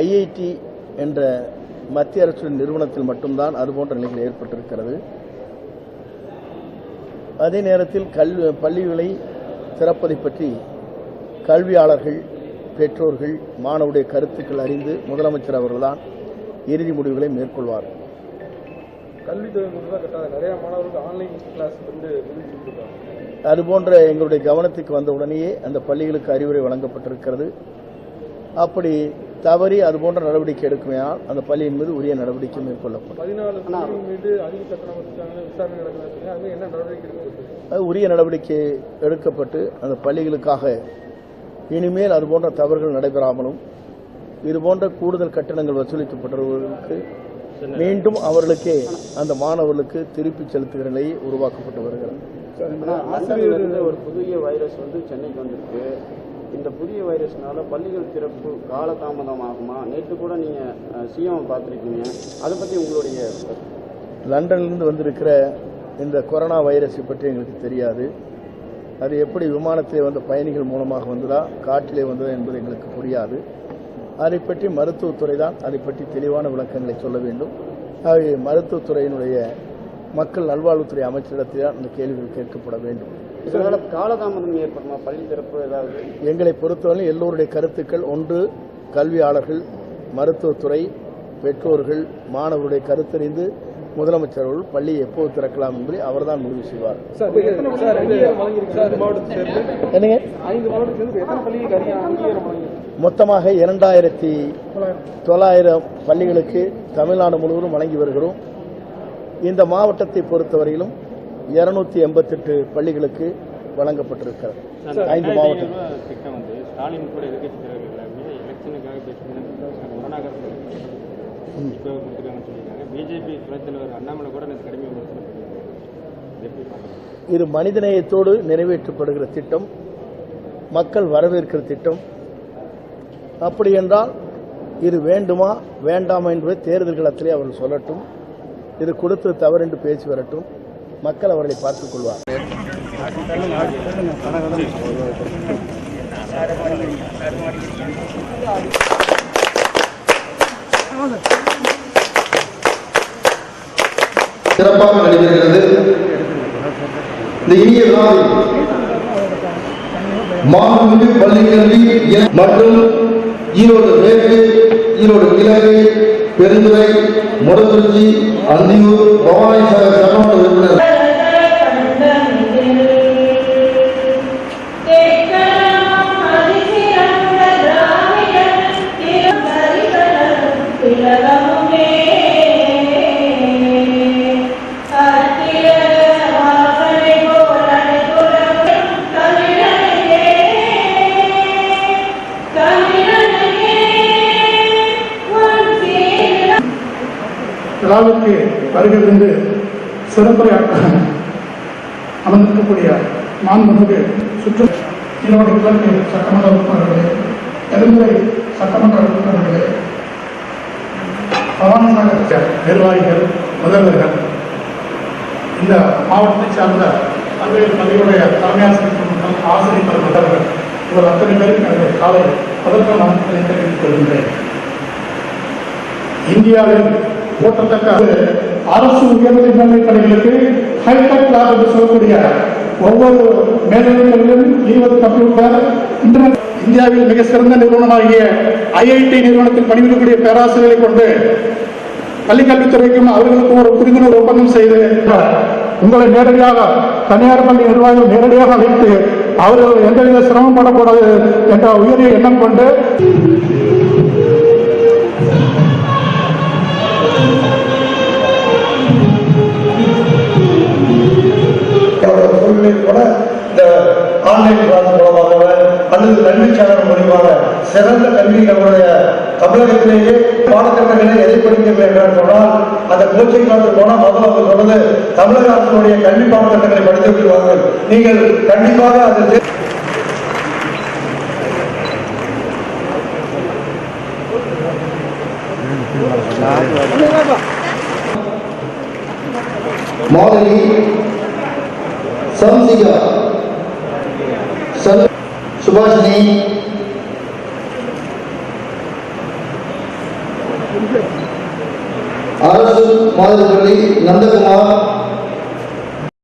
IIT என்ற மத்திய அரசு நிறுவனத்தில் மட்டும்தான் அதுபோன்ற நிலைகள் ஏற்பட்டிருக்கிறது. அதே நேரத்தில் கல்வி பள்ளிகளை திறப்பதை பற்றி கல்வியாளர்கள் பெற்றோர்கள் மாணவருடைய கருத்துக்கள் அறிந்து முதலமைச்சர் அவர்கள்தான் இறுதி முடிவுகளை மேற்கொள்வார். அதுபோன்ற எங்களுடைய கவனத்துக்கு வந்த உடனேயே அந்த பள்ளிகளுக்கு அறிவுரை வழங்கப்பட்டிருக்கிறது. அப்படி தவறி அதுபோன்ற நடவடிக்கை எடுக்குமையால் அந்த பள்ளியின் மீது உரிய நடவடிக்கை மேற்கொள்ளப்படும். பதினாலு பள்ளி மீது அதிக கட்டணம் வச்சுட்டாங்க விசாரணை நடக்கிறது அது என்ன நடவடிக்கை எடுக்கிறது அது உரிய நடவடிக்கை எடுக்கப்பட்டு அந்த பள்ளிகளுக்காக இனிமேல் அதுபோன்ற தவறுகள் நடைபெறாமலும் இதுபோன்ற கூடுதல் கட்டணங்கள் வசூலிக்கப்பட்டவர்களுக்கு மீண்டும் அவர்களுக்கே அந்த மாணவர்களுக்கு திருப்பி செலுத்துகிற நிலையை உருவாக்கப்பட்டு வருகிறது. ஒரு புதிய வைரஸ் வந்து சென்னைக்கு வந்திருக்கு. இந்த புதிய வைரஸ்னால பள்ளிகள் திறப்பு காலதாமதம் ஆகுமா நேற்று கூட நீங்க சிஎம் பார்த்துருக்கீங்க. அதை பத்தி உங்களுடைய லண்டன்லேருந்து வந்திருக்கிற இந்த கொரோனா வைரஸை பற்றி எங்களுக்கு தெரியாது. அது எப்படி விமானத்திலே வந்த பயணிகள் மூலமாக வந்ததா காட்டிலே வந்ததா என்பது எங்களுக்கு புரியாது. அதை பற்றி மருத்துவத்துறை தான் அதை பற்றி தெளிவான விளக்கங்களை சொல்ல வேண்டும். ஆகவே மருத்துவத்துறையினுடைய மக்கள் நல்வாழ்வுத்துறை அமைச்சரிடத்தில் அந்த கேள்விகள் கேட்கப்பட வேண்டும். இதனால காலதாமதம் ஏற்படுமா? பள்ளி திறப்பு ஏதாவது? எங்களை பொறுத்தவரை எல்லோருடைய கருத்துக்கள் ஒன்று கல்வியாளர்கள் மருத்துவத்துறை பெற்றோர்கள் மாணவருடைய கருத்தறிந்து முதலமைச்சர் அவர்கள் பள்ளியை எப்போது திறக்கலாம் என்பதை அவர்தான் முடிவு செய்வார். என்னங்க? மொத்தமாக இரண்டாயிரத்தி தொள்ளாயிரம் பள்ளிகளுக்கு தமிழ்நாடு முழுவதும் வழங்கி வருகிறோம். இந்த மாவட்டத்தை பொறுத்தவரையிலும் இருநூத்தி எண்பத்தெட்டு பள்ளிகளுக்கு வழங்கப்பட்டிருக்கிறது. ஐந்து மாவட்டம். இது மனிதநேயத்தோடு நிறைவேற்றப்படுகிற திட்டம். மக்கள் வரவேற்கிற திட்டம். அப்படி என்றால் இது வேண்டுமா வேண்டாமா என்பதை தேர்தல் களத்திலே அவர்கள் சொல்லட்டும். இது கொடுத்தது தவறு என்று பேசி வரட்டும். மக்கள் அவர்களை பார்த்துக் கொள்வார். சிறப்பாக நடைபெறுகிறது. இந்த இனிய நாள் மாண்புமிகு பள்ளிக்கல்வி மற்றும் ஈரோடு மேற்கு ஈரோடு கிழக்கு பெருந்துறை முடக்குறிச்சி அந்தியூர் பவானி சாகர் உறுப்பினர் விழாவிற்கு வருகை தந்து சிறப்புரையாற்ற அமர்ந்திருக்கக்கூடிய மாண்புமிகு சுற்று ஈரோடு கிழக்கு சட்டமன்ற உறுப்பினர்களே பெருந்துறை சட்டமன்ற உறுப்பினர்களே பவானிசாகர் நிர்வாகிகள் முதல்வர்கள். இந்த மாவட்டத்தை சார்ந்த பல்வேறு பள்ளியுடைய தலைமையாசிரியர்கள் ஆசிரியர்கள் முதல்வர்கள் ஆசிரியர் இவர் அத்தனை பேருக்கு எனது காலை முதற்க வணக்கங்களை தெரிவித்துக் கொள்கின்றேன். இந்தியாவில் போற்றத்தக்க அரசு உயர்நிலை மேல்நிலைப் ஹைடெக் லேப் என்று சொல்லக்கூடிய ஒவ்வொரு மேல்நிலைகளிலும் இருபது கம்ப்யூட்டர் இன்டர்நெட் இந்தியாவில் மிக சிறந்த நிறுவனமாகிய ஐஐடி நிறுவனத்தில் பணிபுரியக்கூடிய பேராசிரியர்களை கொண்டு பள்ளிக்கல்வித்துறைக்கும் அவர்களுக்கும் ஒரு புரிந்துணர்வு ஒப்பந்தம் செய்து உங்களை நேரடியாக தனியார் பள்ளி நிர்வாகிகள் நேரடியாக அழைத்து அவர்கள் எந்தவித சிரமப்படக்கூடாது என்ற உயரிய எண்ணம் கொண்டு சிறந்த கல்வி நம்முடைய தமிழகத்திலேயே பாடத்திட்டங்களை எதை படிக்கிறது என்று சொன்னால் அந்த கோச்சிங் கிளாஸ் போனால் முதல்ல அவர் சொன்னது தமிழக அரசுடைய கல்வி பாடத்திட்டங்களை படித்து விடுவார்கள் நீங்கள் கண்டிப்பாக அது மாதிரி சம்சிகா சுபாஷினி மாதிரி சொல்லி நந்தகுமார்